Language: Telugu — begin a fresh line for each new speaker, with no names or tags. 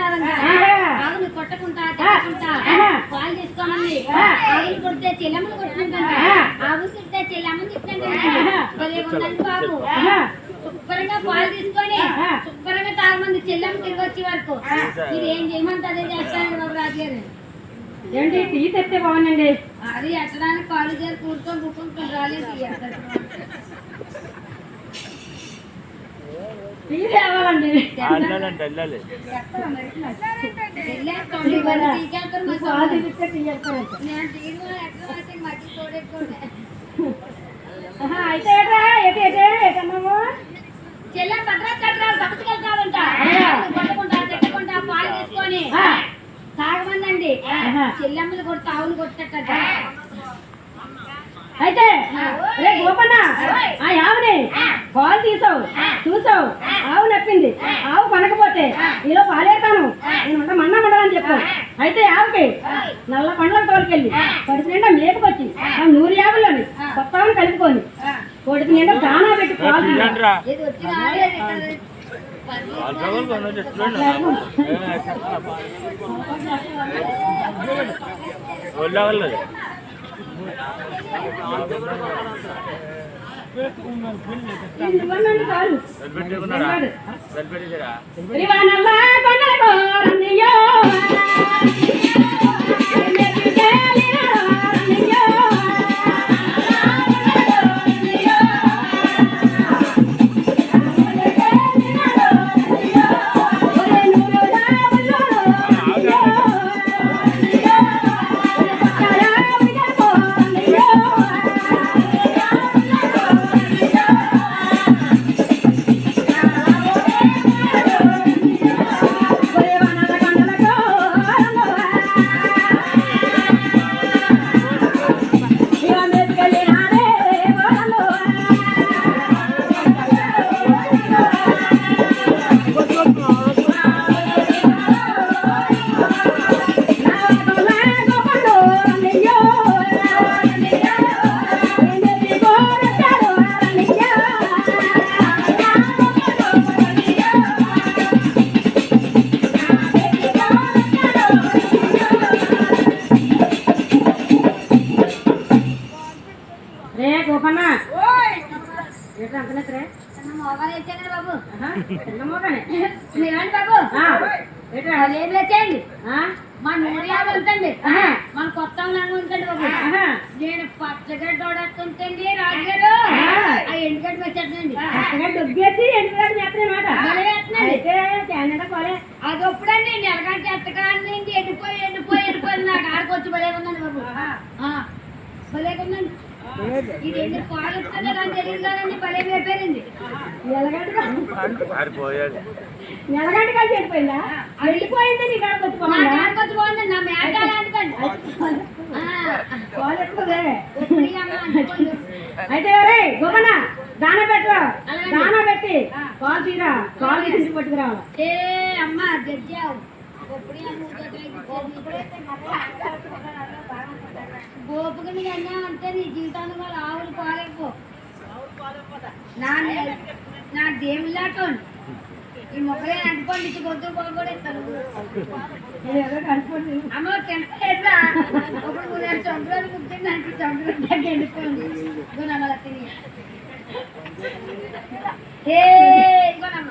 కొట్టుకుంటారంట
ఆహా.
ఆవులు కొట్టుకుంటా. తిట్టుకుంటా. పాలు. ఆవులు కొడితే చెల్లెమ్మలు. ఆవులు తిట్టే చెల్లెమ్మలు బాబు. శుభ్రంగా పాలు తీసుకొని. శుభ్రంగా తాగమంది చెల్లెమ్మ తిరిగి వచ్చే వరకు మీరు ఏం చేయమంటే చేస్తాను బాబు రాజుగారు
ఏంటి టీ తెస్తే బాగుందండి
అది ఎట్టడానికి కాలు చేసి కూర్చొని కూర్చొని రాలేదు.
టీ
అయితే
ఎటు ఎటు ఎటన్నాము
చెల్లె భద్రాచట్రాలు పట్టుకెళ్తారంట
ఆ.
కొట్టుకుంటా తిట్టుకుంటా పాలు తీసుకొని. తాగమందండి. చెల్లెమ్మలు కొట్టి ఆవులు కొట్టేటట్ట
అయితే రే గోపన్న ఆ ఆవుని పాలు తీసావు చూసావు ఆవు నప్పింది ఆవు పనకపోతే ఈలో పాలేస్తాను నేను మన్నా ఉండదని చెప్పు. అయితే ఆవుకి నల్ల పండ్ల తోలుకెళ్ళి. కడుపు నిండా మేపుకొచ్చి ఆ. నూరు యాభైలోని కొత్త ఆవుని కలుపుకొని కొడుకు నిండా దానా పెట్టి పాలు తీయాలి.
ఏంట్రా
ఇది
ఏంటి
చిన్న ఇచ్చాను బాబు.
చిన్న మోకనే
మీరండి బాబు?
ఏంట్రా?
అదేం లేచేయండి
ఆ?
మా నూరు యాభై
ఆహా.
మన కొత్త ఉంచండి బాబు. నేను పచ్చగడ్డ తోడేస్తుంటండి రాజుగారు.
ఆ.
ఆ ఎండుగడ్డ వచ్చేటండి
అత్తగా డొగ్గేసి ఎండుగడ్డ చేస్తానమాట. అయితే
అది ఎప్పుడండి నెలగంట ఎత్తకాన్ని ఎండిపోయి ఎండిపోయి ఎండిపోయి నాకు ఆడుకోవచ్చు భలే ఉందండి బాబు. భలే ఉందండి. ఇది ఎన్ని నాకు
వెళ్ళిపోయింది నీ కాడకు
నా
అయితే రే దాన పెట్టు దాన పెట్టి కాల్ తీరా కాల్ తీసి పట్టుకురావాలి
ఏ అమ్మ జడ్జావు గోపుకి నీ అన్నా అంటే నీ జీవితాన్ని వాళ్ళ ఆవులు పాలేపో నా నా దేవుళ్ళాటో ఈ మొక్కలే అనుకోండి ఇచ్చి
గొంతులు పోగొడేస్తాను
అమ్మ తింటలేదురా ఒకటి మూడు చంద్రులు కుట్టింది అంటే చంద్రుడు దగ్గర వెళ్ళిపోయింది గుణమల తిని ఏ ఇగోనమ్మ